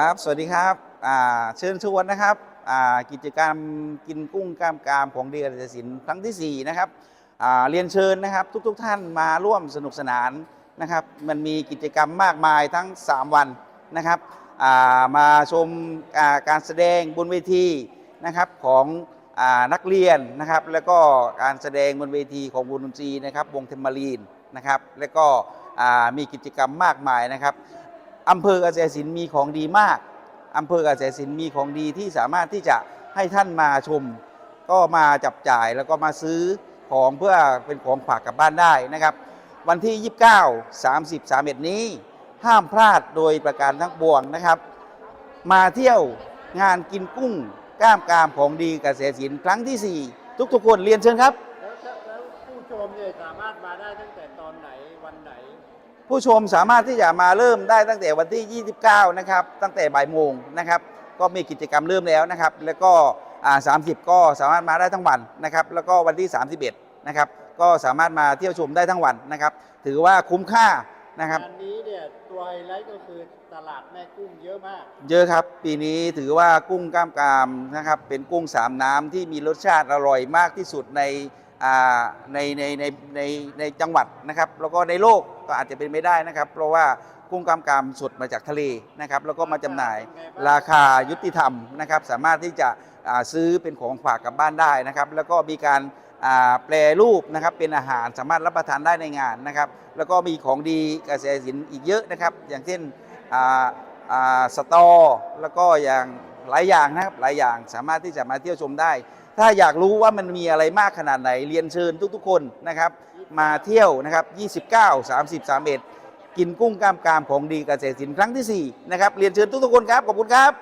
ครับ สวัสดีครับเชิญชวนนะครับกิจกรรมกินกุ้งกล้ามกรามของเดือนเกษตรศิลป์ครั้งที่ 4 นะครับเรียนเชิญนะครับทุกๆทท่านมาร่วมสนุกสนานนะครับ มันมีกิจกรรมมากมายทั้ง 3 วันนะครับามาชมาการแสดงบนเวทีนะครับของอนักเรียนนะครับ แล้วก็การแสดงบนเวทีของวงดนตรีนะครับวงเทมมารีนนะครับ แล้วก็มีกิจกรรมมากมายนะครับ อำเภอกเกษตรศิลป์มีของดีมากอำเภอเกษตรศิลป์มีของดีที่สามารถที่จะให้ท่านมาชม ก็มาจับจ่ายแล้วก็มาซื้อของเพื่อเป็นของฝากกลับบ้านได้นะครับ วันที่ 29 30 31 นี้ ห้ามพลาดโดยประการทั้งปวงนะครับ มาเที่ยวงานกินกุ้งกล้ามกรามของดีเกษตรศิลป์ครั้งที่ 4 ทุกๆคนเรียนเชิญครับ แล้วแล้วผู้ชมเนี่ยสามารถมาได้ตั้งแต่ตอนไหนวันไหน ผู้ชมสามารถที่จะมาเริ่มได้ตั้งแต่วันที่ 29 นะครับ ตั้งแต่บ่ายโมงนะครับ ก็มีกิจกรรมเริ่มแล้วนะครับ แล้วก็อ่า30ก็สามารถมาได้ทั้งวันนะครับ แล้วก็วันที่ 31 นะครับ ก็สามารถมาเที่ยวชมได้ทั้งวันนะครับ ถือว่าคุ้มค่า นะครับ งานนี้เนี่ยตัวไฮไลท์ก็คือตลาดแม่กุ้งเยอะมาก เยอะครับ ปีนี้ถือว่ากุ้งกล้ามกรามนะครับ เป็นกุ้งสามน้ำที่มีรสชาติอร่อยมากที่สุดในอ่าในในในในในจังหวัดนะครับ แล้วก็ในโลกก็อาจจะเป็นไม่ได้นะครับ เพราะว่ากุ้งกล้ามกรามสดมาจากทะเลนะครับ แล้วก็มาจำหน่ายราคายุติธรรมนะครับ สามารถที่จะอ่าซื้อเป็นของฝากกลับบ้านได้นะครับ แล้วก็มีการอ่า แปรรูปนะครับเป็นอาหารสามารถรับประทานได้ในงานนะครับ แล้วก็มีของดีเกษตรศิลป์อีกเยอะนะครับ อย่างเช่นอ่าอ่าสตอ แล้วก็อย่างหลายอย่างนะครับหลายอย่างสามารถที่จะมาเที่ยวชมได้ ถ้าอยากรู้ว่ามันมีอะไรมากขนาดไหนเรียนเชิญทุกๆ คนนะครับ มาเที่ยวนะครับ 29 30 31 กินกุ้งกล้ามกรามของดีเกษตรศิลป์ครั้งที่4นะครับเรียนเชิญทุกๆคนครับ ขอบคุณครับ